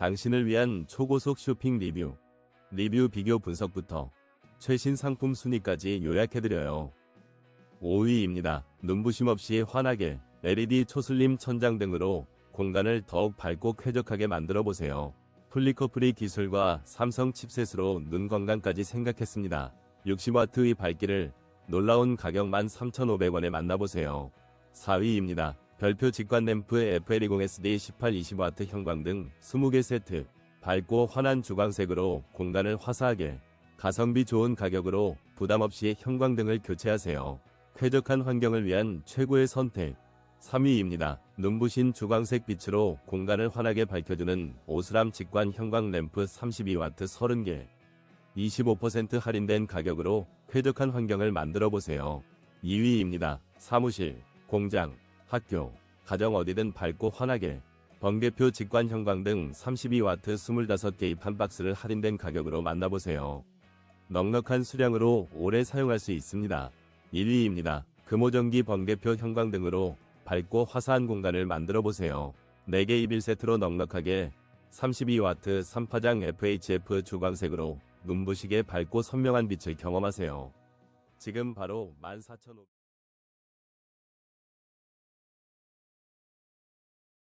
당신을 위한 초고속 쇼핑 리뷰, 리뷰 비교 분석부터 최신 상품 순위까지 요약해드려요. 5위입니다. 눈부심 없이 환하게 LED 초슬림 천장 등으로 공간을 더욱 밝고 쾌적하게 만들어 보세요. 플리커프리 기술과 삼성 칩셋으로 눈 건강까지 생각했습니다. 60W의 밝기를 놀라운 가격 13,500원에 만나보세요. 4위입니다. 별표 직관 램프 FL20SD 18-20W 형광 등 20개 세트. 밝고 환한 주광색으로 공간을 화사하게 가성비 좋은 가격으로 부담 없이 형광등을 교체하세요. 쾌적한 환경을 위한 최고의 선택. 3위입니다. 눈부신 주광색 빛으로 공간을 환하게 밝혀주는 오스람 직관 형광 램프 32W 30개. 25% 할인된 가격으로 쾌적한 환경을 만들어 보세요. 2위입니다. 사무실, 공장, 학교, 가정 어디든 밝고 환하게 번개표 직관 형광 등 32W 25개의 한 박스를 할인된 가격으로 만나보세요. 넉넉한 수량으로 오래 사용할 수 있습니다. 1위입니다. 금호전기 번개표 형광 등으로 밝고 화사한 공간을 만들어 보세요. 4개 2빌세트로 넉넉하게 32W 3파장 FHF 주광색으로 눈부시게 밝고 선명한 빛을 경험하세요. 지금 바로 14,500